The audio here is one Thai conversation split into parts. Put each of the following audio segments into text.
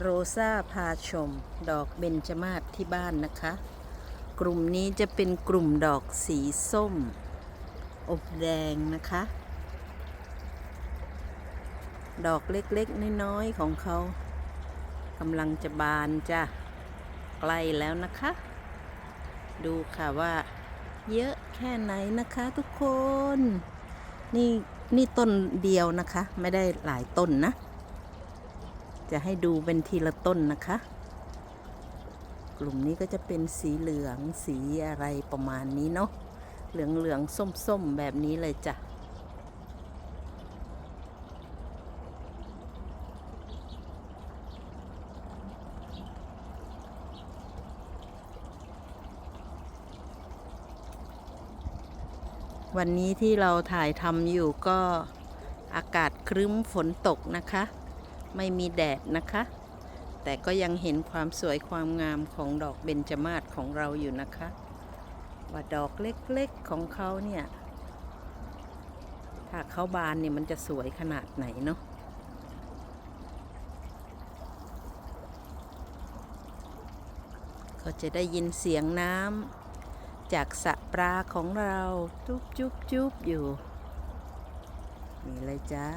โรซาพาชม ดอกเบญจมาศที่บ้านนะคะ กลุ่มนี้จะเป็นกลุ่มดอกสีส้ม อบแดงนะคะ ดอกเล็กๆ น้อยๆ ของเขากำลังจะบานจ้ะใกล้แล้วนะคะ ดูค่ะว่า เยอะแค่ไหนนะคะทุกคน นี่นี่ต้นเดียวนะคะ ไม่ได้หลายต้นนะ จะให้ดูเป็นทีละต้นนะคะ กลุ่มนี้ก็จะเป็นสีเหลืองสีอะไรประมาณนี้เนาะ เหลืองเหลืองส้มส้มๆแบบนี้เลยจ้ะ วันนี้ที่เราถ่ายทำอยู่ก็อากาศครึ้มฝนตกนะคะ ไม่มีแดดนะคะ แต่ก็ยังเห็นความสวยความงามของดอกเบญจมาศของเราอยู่นะคะ ว่าดอกเล็กๆของเขาเนี่ย ถ้าเขาบานเนี่ยมันจะสวยขนาดไหนเนาะก็จะได้ยินเสียงน้ำจากสระปลาของเราจุ๊บจุ๊บจุ๊บอยู่ นี่เลยจ้า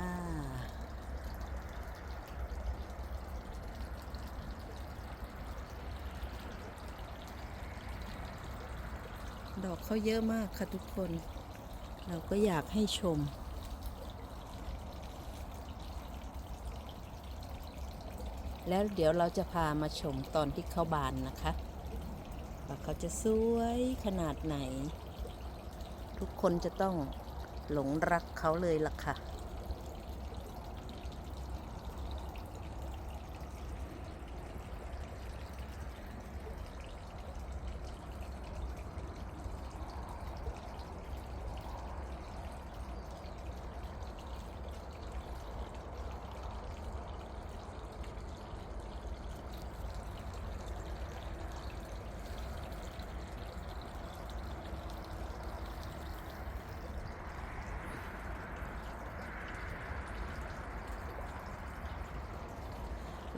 ดอกเขาเยอะมากค่ะทุกคน เราก็อยากให้ชม แล้วเดี๋ยวเราจะพามาชมตอนที่เขาบานนะคะ ว่าเขาจะสวยขนาดไหน ทุกคนจะต้องหลงรักเขาเลยล่ะค่ะ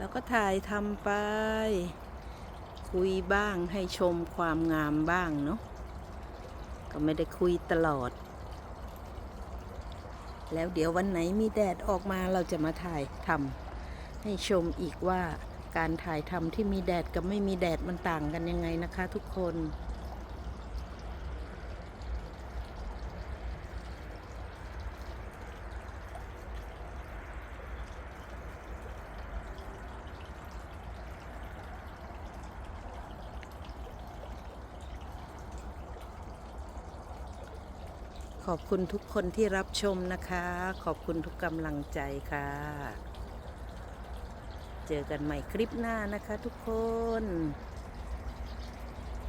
แล้วก็ถ่ายทำไป คุยบ้างให้ชมความงามบ้างเนาะก็ไม่ได้คุยตลอด แล้วเดี๋ยววันไหนมีแดดออกมาเราจะมาถ่ายทำให้ชมอีกว่าการถ่ายทำที่มีแดดกับไม่มีแดดมันต่างกันยังไงนะคะทุกคน ขอบคุณทุกคนที่รับชมนะคะ ขอบคุณทุกกำลังใจค่ะ เจอกันใหม่คลิปหน้านะคะทุกคน